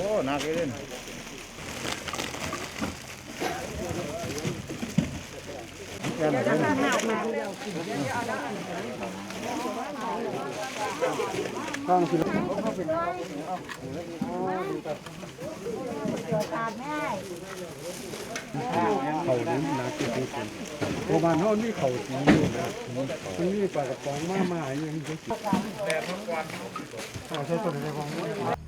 Oh, nakilin. โอ้หนักเลยเขาลิ้นนะที่ที่คนโรงพยาบาลเขานี่เขาสีอยู่นะมันนี่ปลากระป๋องมามาอย่างนี้แต่ทั้งวันเขาใช้ตัวในของ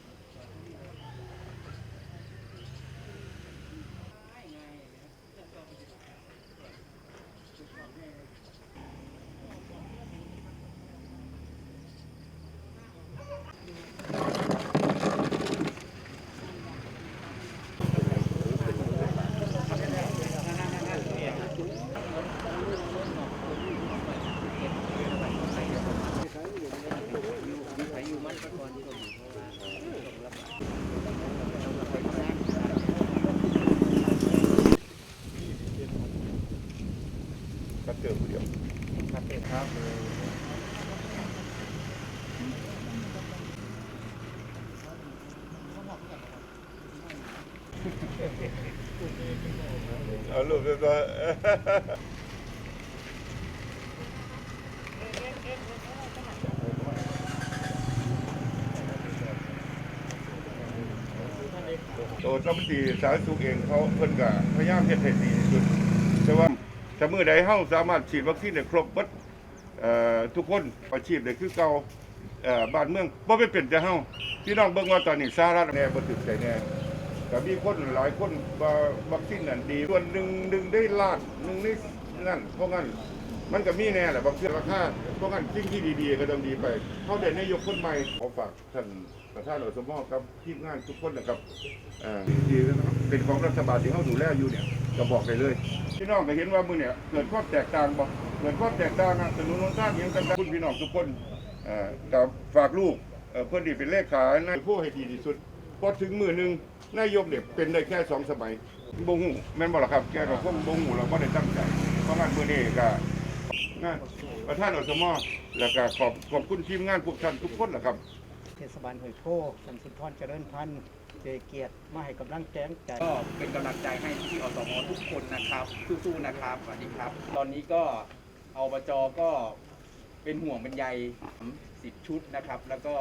ครับเจอผู้เดียว ครับเป็นครับเอาลูกเรียบร้อยโอ้ต้องตีสาธารณสุขเองเขาเพิ่นก็พยายามเฮ็ดให้ดีที่สุดแต่ว่า ถ้ามื้อใดเฮาสามารถฉีดวัคซีนได้ครบเบิดเอ่อทุกคนอาชีพได้คือเก่าเอ่อบ้านเมืองบ่ไปเป็นแต่เฮาพี่น้องเบิ่งว่าตอนนี้สหรัฐแน่บ่ถึกใจแน่ก็มีคนหลายคนว่าวัคซีนนั่นดีส่วนหนึ่งหนึ่งได้ล้านหนึ่งได้นั่นเพราะงั้นมันก็มีแน่แหละบางทีราคาเพราะงั้นสิ่งที่ดีๆก็ต้องดีไปเขาเด่นนายกคนใหม่ขอฝากท่าน ประธานอสมอกับทีมงานทุกคนนะครับอ่าดีนะครับเป็นของรัฐบาลที่เขาดูแลอยู่เนี่ยก็บอกไปเลยพี่น้องก็เห็นว่ามือเนี่ยเกิดความแตกต่างบ่เกิดความแตกต่างอะสนุนนนท่างยังกันคุณพี่น้องทุกคนอ่ากับฝากลูกเอ่อเพื่อนที่เป็นเลขาในผู้ให้ดีที่สุดพอถึงมือหนึ่งนายกเนี่ยเป็นได้แค่สองสมัยบงหูแม่นบ่ล่ะครับแกก็คงบงหูเราก็ได้ตั้งใจเพราะงานมือนี้ก็งานประธานอสมอแล้วก็ขอบขอบคุณทีมงานพวกท่านทุกคนล่ะครับ ทศบาลห้วยโพสันสุนทรเจริญพันธ์เจเกียรติมาให้กำลังแจ้งใจก็เป็นกำลังใจให้พี่อสมทุกคนนะครับสู้ๆนะครับสวัสดีครับ ตอนนี้ก็อบจก็เป็นห่วงเป็นใยสิบชุดนะครับ แล้วก็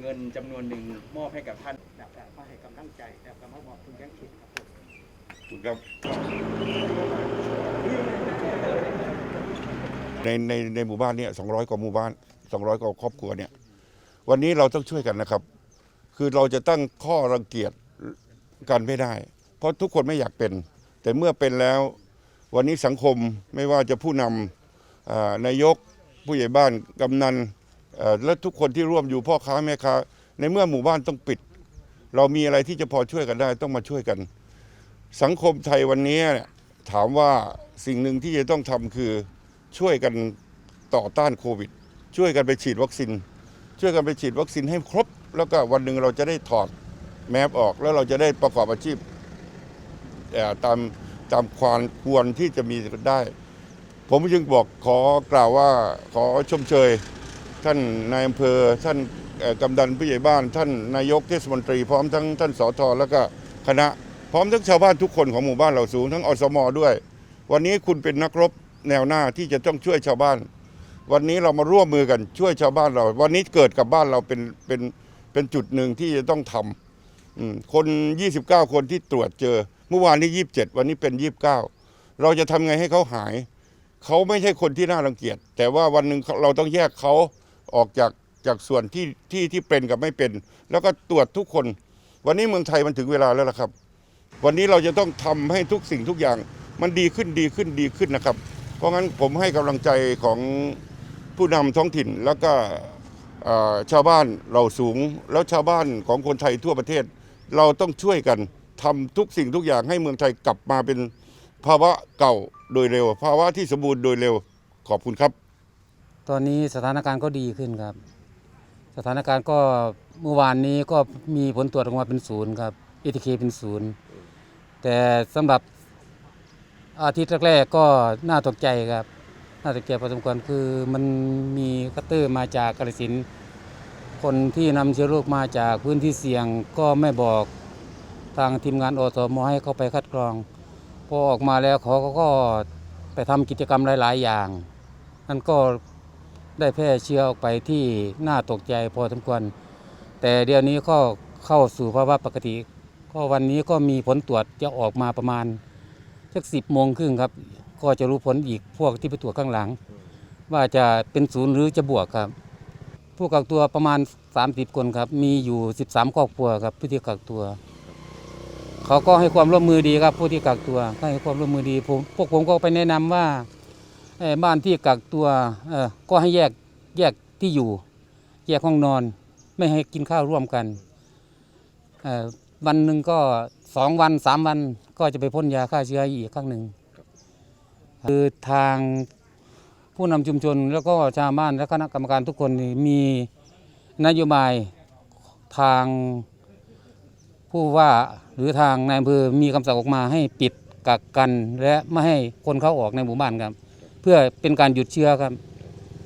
เงินจำนวนหนึ่งมอบให้กับท่านแบบมาให้กำลังใจแบบกำลังบอกคุณยังคิดครับผมขอบคุณครับในในในหมู่บ้านเนี่ยสองร้อยกว่าหมู่บ้านสองร้อยกว่าครอบครัวเนี่ย วันนี้เราต้องช่วยกันนะครับ คือเราจะตั้งข้อรังเกียจกันไม่ได้ เพราะทุกคนไม่อยากเป็น แต่เมื่อเป็นแล้ว วันนี้สังคมไม่ว่าจะผู้นำนายกผู้ใหญ่บ้านกำนันและทุกคนที่ร่วมอยู่พ่อค้าแม่ค้าในเมื่อหมู่บ้านต้องปิด เรามีอะไรที่จะพอช่วยกันได้ต้องมาช่วยกัน สังคมไทยวันนี้เนี่ยถามว่าสิ่งหนึ่งที่จะต้องทำคือช่วยกันต่อต้านโควิด ช่วยกันไปฉีดวัคซีน ช่วยกันไปฉีดวัคซีนให้ครบ แล้วก็วันหนึ่งเราจะได้ถอดแมสออก แล้วเราจะได้ประกอบอาชีพตามตามความควรที่จะมีได้ ผมจึงบอกขอกล่าวว่าขอชมเชย ท่านนายอำเภอ ท่านกำดันผู้ใหญ่บ้าน ท่านนายกเทศมนตรี พร้อมทั้งท่านสอทอแล้วก็คณะพร้อมทั้งชาวบ้านทุกคนของหมู่บ้านเหล่าสูงทั้งอสมด้วย วันนี้คุณเป็นนักรบแนวหน้าที่จะต้องช่วยชาวบ้าน วันนี้เรามาร่วมมือกันช่วยชาวบ้านเรา วันนี้เกิดกับบ้านเราเป็นเป็นเป็นจุดหนึ่งที่จะต้องทำอืมคน 29 คนที่ตรวจเจอ เมื่อวานนี้ 27 วันนี้เป็น 29 เราจะทำไงให้เขาหาย เขาไม่ใช่คนที่น่ารังเกียจแต่ว่าวันหนึ่งเราต้องแยกเขาออกจากจากส่วนที่ที่ที่เป็นกับไม่เป็น แล้วก็ตรวจทุกคน วันนี้เมืองไทยมันถึงเวลาแล้วล่ะครับ วันนี้เราจะต้องทำให้ทุกสิ่งทุกอย่าง มันดีขึ้นดีขึ้นดีขึ้นนะครับ เพราะงั้นผมให้กำลังใจของ ผู้นำท้องถิ่นแล้วก็ชาวบ้านเราสูง แล้วชาวบ้านของคนไทยทั่วประเทศ เราต้องช่วยกันทำทุกสิ่งทุกอย่างให้เมืองไทยกลับมาเป็นภาวะเก่าโดยเร็ว ภาวะที่สมบูรณ์โดยเร็วขอบคุณครับ ตอนนี้สถานการณ์ก็ดีขึ้นครับ สถานการณ์ก็เมื่อวานนี้ก็มีผลตรวจออกมาเป็นศูนย์ครับเอทีเคเป็นศูนย์แต่สำหรับอาทิตย์แรกๆก็น่าตกใจครับ น่าตกใจพอสมควรคือมันมีคัตเตอร์มาจากกาฬสินคนที่นำเชื้อโรคมาจากพื้นที่เสี่ยงก็ไม่บอกทางทีมงานอสมให้เข้าไปคัดกรองพอออกมาแล้วเขาก็ไปทำกิจกรรมหลาย ๆ อย่างนั่นก็ได้แพร่เชื้อออกไปที่น่าตกใจพอสมควร แต่เดี๋ยวนี้ก็เข้าสู่ภาวะปกติ ก็วันนี้ก็มีผลตรวจจะออกมาประมาณสักสิบโมงครึ่งครับ ก็จะรู้ผลอีกพวกที่ไปตรวจข้างหลัง ว่าจะเป็นศูนย์หรือจะบวกครับ ผู้กักตัวประมาณ 30 คนครับ มีอยู่ 13 ครอบครัวครับผู้ที่กักตัว เขาก็ให้ความร่วมมือดีครับผู้ที่กักตัวก็ให้ความร่วมมือดีผมพวกผมก็ไปแนะนำว่าบ้านที่กักตัวก็ให้แยกแยกที่อยู่ แยกห้องนอน ไม่ให้กินข้าวร่วมกันวันหนึ่งก็สองวันสามวันก็จะไปพ่นยาฆ่าเชื้ออีกครั้งหนึ่ง คือทางผู้นำชุมชนแล้วก็ชาวบ้านและคณะกรรมการทุกคนมีนโยบายทางผู้ว่าหรือทางนายอำเภอมีคำสั่งออกมาให้ปิดกักกัน และไม่ให้คนเข้าออกในหมู่บ้านครับ เพื่อเป็นการหยุดเชื้อครับ